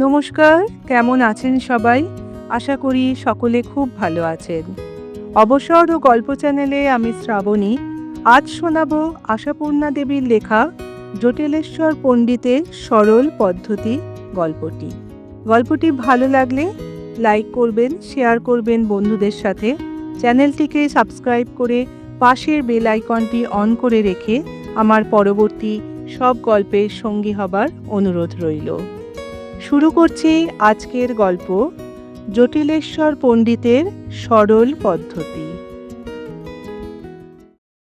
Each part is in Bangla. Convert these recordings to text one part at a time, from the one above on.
নমস্কার, কেমন আছেন সবাই? আশা করি সকলে খুব ভালো আছেন। অবসর ও গল্প চ্যানেলে আমি শ্রাবণী। আজ শোনাব আশাপূর্ণা দেবীর লেখা জটিলেশ্বর পণ্ডিতের সরল পদ্ধতি গল্পটি। গল্পটি ভালো লাগলে লাইক করবেন, শেয়ার করবেন বন্ধুদের সাথে। চ্যানেলটিকে সাবস্ক্রাইব করে পাশের বেল আইকনটি অন করে রেখে আমার পরবর্তী সব গল্পের সঙ্গী হবার অনুরোধ রইল। শুরু করছি আজকের গল্প জটিলেশ্বর পণ্ডিতের সরল পদ্ধতি।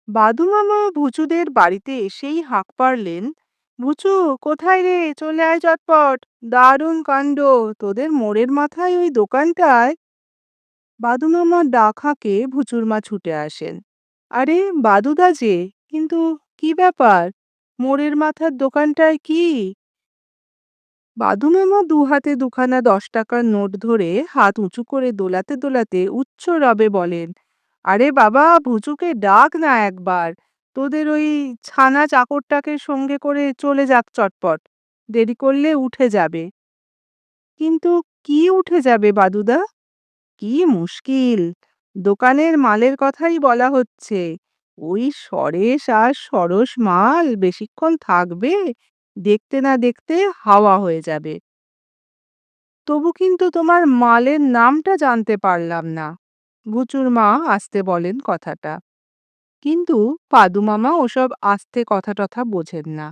বাদু মামা ভুচুদের বাড়িতে এসেই হাঁক পারলেন ভুচু, কোথায় রে? চলে আয় চটপট দারুণ কাণ্ড। তোদের মোড়ের মাথায় ওই দোকানটায়? বাদু মামার ডাক হাঁকে ভুচুর মা ছুটে আসেন। আরে, বাদুদা যে, কিন্তু কি ব্যাপার? মোড়ের মাথার দোকানটায় কি? বাদু মামা দু হাতে দুখানা দশ টাকার নোট ধরে হাত উঁচু করে দোলাতে দোলাতে উচ্চ রবে বলেন, আরে বাবা, ভুচুকে ডাক না একবার। তোদের ওই ছানা চাকরটাকে সঙ্গে করে চলে যাক চটপট। দেরি করলে উঠে যাবে। কিন্তু কি উঠে যাবে বাদুদা? কি মুশকিল। দোকানের মালের কথাই বলা হচ্ছে। ওই সরেশ আর সরস মাল বেশিক্ষণ থাকবে? দেখতে না দেখতে হাওয়া হয়ে যাবে। তবু কিন্তু তোমার মালের নামটা জানতে পারলাম না। বুচুর মা আসতে বলেন কথাটা। কিন্তু পাদু মামা ওসব আস্তে কথা টথা বোঝেন না।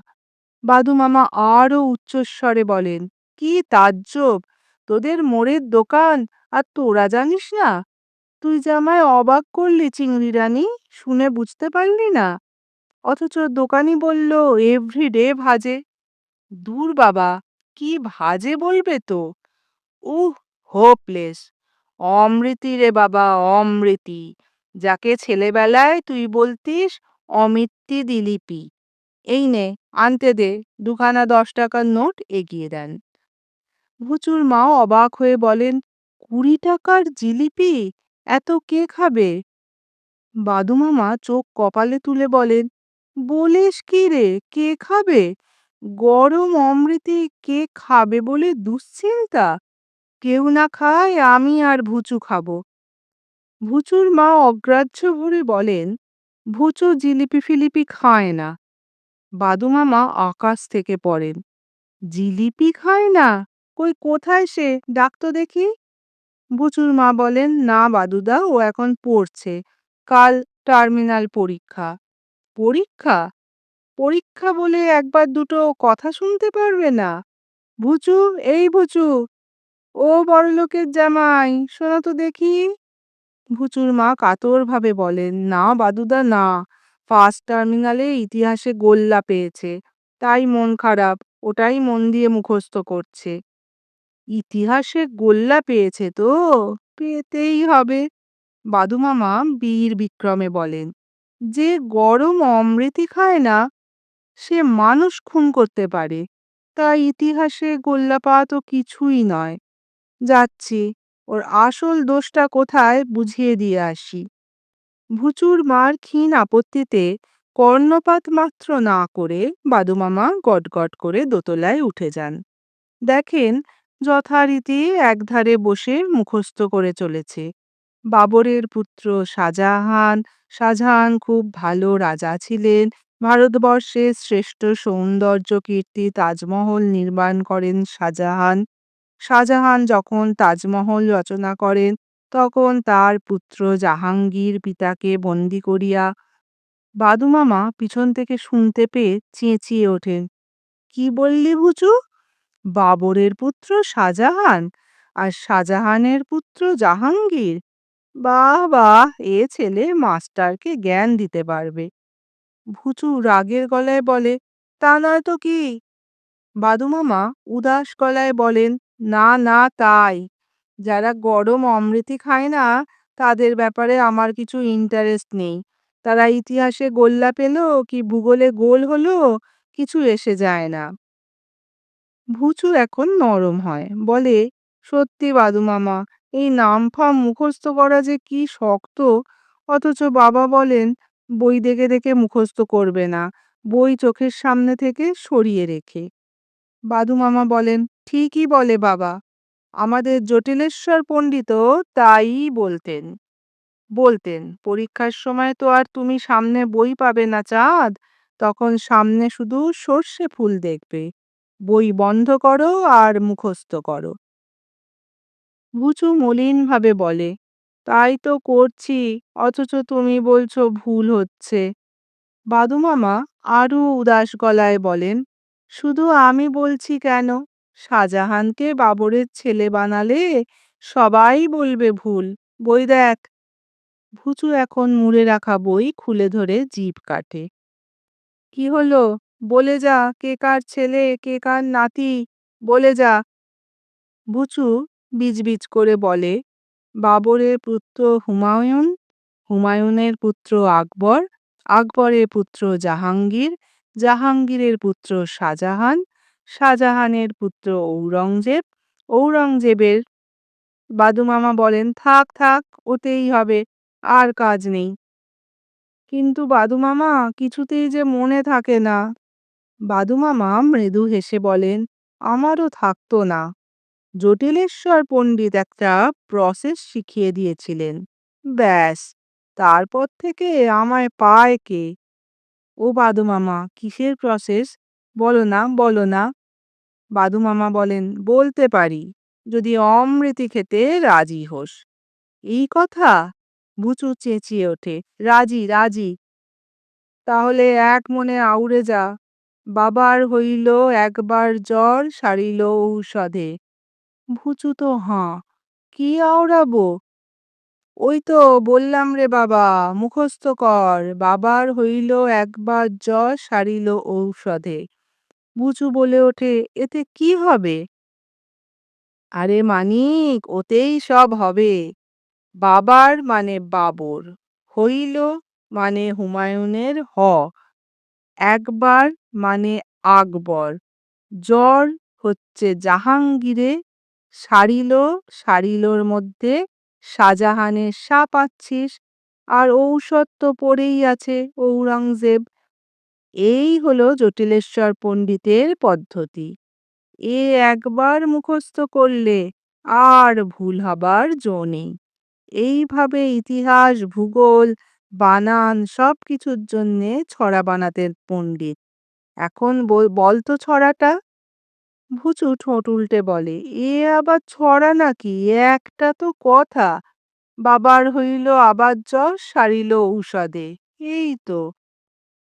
বাদু মামা আরও উচ্চস্বরে বলেন, কি তাজ্জব! তোদের মোড়ের দোকান, আর তোরা জানিস না? তুই জামায় অবাক করলি চিংড়ি রানী, শুনে বুঝতে পারলি না? অথচ দোকানি বলল, এভরিডে ভাজে। দূর বাবা, কি ভাজে বলবে তো? উহ হোপলেস অমৃতি রে বাবা, অমৃতি। যাকে ছেলেবেলায় তুই বলতিস অমিত্তি দিলিপি এই নে, আনতে দে, দুখানা দশ টাকার নোট এগিয়ে দেন। ভুচুর মাও অবাক হয়ে বলেন, কুড়ি টাকার জিলিপি? এত কে খাবে? বাদুমামা চোখ কপালে তুলে বলেন, বলিস কি রে, কে খাবে? গরম অমৃতি কে খাবে বলে দুশ্চিন্তা? কেউ না খায়, আমি আর ভুচু খাব। ভুচুর মা অগ্রাহ্য ভরে বলেন, ভুচু জিলিপি ফিলিপি খায় না। বাদু মামা আকাশ থেকে পড়েন, জিলিপি খায় না? কই কোথায় সে? ডাকতো দেখি। বুচুর মা বলেন, না বাদুদা, ও এখন পড়ছে। কাল টার্মিনাল পরীক্ষা। পরীক্ষা? পরীক্ষা বলে একবার দুটো কথা শুনতে পারবে না। ভুচু, এই ভুচু, ও বড়লোকের জামাই, শোনা তো দেখি। ভুচুর মা কাতরভাবে বলেন, না বাদুদা, না। ফার্স্ট টার্মিনালে ইতিহাসে গোল্লা পেয়েছে। তাই মন খারাপ, ওটাই মন দিয়ে মুখস্থ করছে। ইতিহাসে গোল্লা পেয়েছে তো? পেতেই হবে। বাদু মামা বীর বিক্রমে বলেন, যে গরম অমৃতি খায় না সে মানুষ খুন করতে পারে। তাই ইতিহাসে গোল্লা পাওয়া তো কিছুই নয়। যাচ্ছি, ওর আসল দোষটা কোথায় বুঝিয়ে দিয়ে আসি। ভুচুর মার ক্ষীণ আপত্তিতে কর্ণপাত মাত্র না করে বাদুমামা গটগট করে দোতলায় উঠে যান। দেখেন, যথারীতি একধারে বসে মুখস্থ করে চলেছে। বাবরের পুত্র শাহজাহান শাহজাহান খুব ভালো রাজা ছিলেন ভারতবর্ষের শ্রেষ্ঠ সৌন্দর্য কীর্তি তাজমহল নির্মাণ করেন শাহজাহান। শাহজাহান যখন তাজমহল রচনা করেন, তখন তার পুত্র জাহাঙ্গীর পিতাকে বন্দি করিয়া বাদুমামা পিছন থেকে শুনতে পেয়ে চেঁচিয়ে ওঠেন, কি বললি বুচু বাবরের পুত্র শাহজাহান আর শাহজাহানের পুত্র জাহাঙ্গীর? বাহ বাহ, এ ছেলে মাস্টারকে জ্ঞান দিতে পারবে। ভুচু রাগের গলায় বলে, তা নয় তো কি? বাদুমামা উদাস গলায় বলেন, না না, তাই। যারা গরম অমৃতি খায় না, তাদের ব্যাপারে আমার কিছু ইন্টারেস্ট নেই। তারা ইতিহাসে গোল্লা পেল কি ভূগোলে গোল হলো, কিছু এসে যায় না। ভুচু এখন নরম হয়। বলে, সত্যি বাদু মামা, এই নাম ফাম মুখস্থ করা যে কি শক্ত। অথচ বাবা বলেন বই দেখে দেখে মুখস্থ করবে না। বই চোখের সামনে থেকে সরিয়ে রেখে। বাদু মামা বলেন, ঠিকই বলে বাবা। আমাদের জটিলেশ্বর পণ্ডিত তাই বলতেন। বলতেন, পরীক্ষার সময় তো আর তুমি সামনে বই পাবে না চাঁদ। তখন সামনে শুধু সর্ষে ফুল দেখবে। বই বন্ধ করো আর মুখস্থ করো। বুচু মলিনভাবে বলে তাই তো করছি, অথচ তুমি বলছো ভুল হচ্ছে। বাদু মামা আরও উদাস গলায় বলেন, শুধু আমি বলছি কেন? শাহজাহানকে বাবরের ছেলে বানালে সবাই বলবে ভুল। বই দেখ। ভুচু এখন মুড়ে রাখা বই খুলে ধরে জিভ কাটে। কি হলো? বলে যা, কে কার ছেলে, কে কার নাতি, বলে যা। ভুচু বিজবিজ করে বলে বাবরের পুত্র হুমায়ুন, হুমায়ুনের পুত্র আকবর, আকবরের পুত্র জাহাঙ্গীর, জাহাঙ্গীরের পুত্র শাহজাহান, শাহজাহানের পুত্র ঔরঙ্গজেব। ঔরঙ্গজেবের বাদুমামা বলেন, থাক থাক, ওতেই হবে, আর কাজ নেই। কিন্তু বাদুমামা কিছুতেই যে মনে থাকে না। বাদুমামা মৃদু হেসে বলেন, আমারও থাকতো না। জটিলেশ্বর পণ্ডিত একটা প্রসেস শিখিয়ে দিয়েছিলেন। ব্যাস, তারপর থেকে আমায় পায় কে? ও বাদু মামা, কিসের প্রসেস বলো না বলো না। বাদু মামা বলেন, বলতে পারি, যদি অমৃতি খেতে রাজি হোস। এই কথা বুচু চেঁচিয়ে ওঠে, রাজি রাজি। তাহলে এক মনে আউড়ে যা, বাবার হইল একবার জ্বর, সারিল ঔষধে। ভুচু তো হাঁ। কি আওড়াবো? ওই তো বললাম রে বাবা, মুখস্থ কর। বাবার হইল একবার জ্বর, সারিল ঔষধে। বুচু বলে ওঠে, এতে কি হবে? আরে মানিক, ওতেই সব হবে। বাবার মানে বাবর, হইল মানে হুমায়ুনের হ। একবার মানে আকবর, জ্বর হচ্ছে জাহাঙ্গীরে সারিল, সারিলোর মধ্যে শাহজাহানের সা পাচ্ছিস আর ঔষধ তো পড়েই আছে ঔরঙ্গজেব। এই হলো জটিলেশ্বর পণ্ডিতের পদ্ধতি। এ একবার মুখস্থ করলে আর ভুল হবার জো নেই। এইভাবে ইতিহাস, ভূগোল, বানান সব কিছুর জন্যে ছড়া বানাতেন পণ্ডিত। এখন বল তো ছড়াটা। ভুচু ঠোঁট উল্টে বলে, এ আবার ছড়া নাকি? একটা তো কথা। বাবার হইল আবার জ্বর, সারিল ঔষধে। এই তো।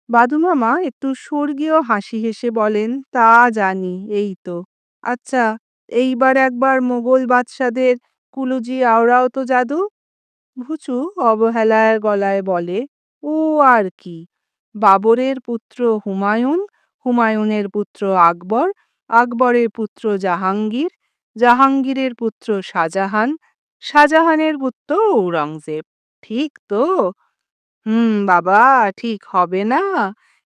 বাদুমামা একটু স্বর্গীয় হাসি হেসে বলেন, তা জানি, এই তো। আচ্ছা এইবার একবার মোগল বাদশাদের কুলুজি আওড়াও তো জাদু? ভুচু অবহেলার গলায় বলে, ও আর কি। বাবরের পুত্র হুমায়ুন, হুমায়ুনের পুত্র আকবর আকবরের পুত্র জাহাঙ্গীর, জাহাঙ্গীরের পুত্র শাহজাহান, শাহজাহানের পুত্র ঔরঙ্গজেব। ঠিক তো? হুম, বাবা, ঠিক হবে না।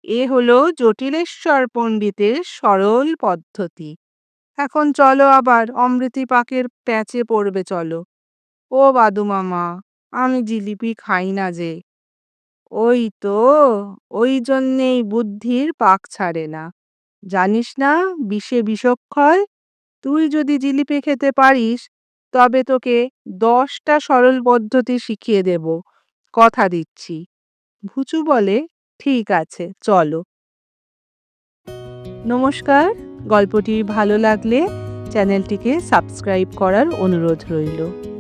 এ হলো জটিলেশ্বর পণ্ডিতের সরল পদ্ধতি। এখন চলো আবার অমৃতি পাকের প্যাচে পড়বে চলো। ও বাদু মামা, আমি জিলিপি খাই না যে। ওই তো, ওই জন্যেই বুদ্ধির পাক ছাড়ে না। জানিস না, বিষে বিষক্ষয় তুই যদি জিলিপি খেতে পারিস, তবে তোকে দশটা সরল পদ্ধতি শিখিয়ে দেব। কথা দিচ্ছি। ভুচু বলে, ঠিক আছে, চলো। নমস্কার, গল্পটি ভালো লাগলে চ্যানেলটিকে সাবস্ক্রাইব করার অনুরোধ রইল।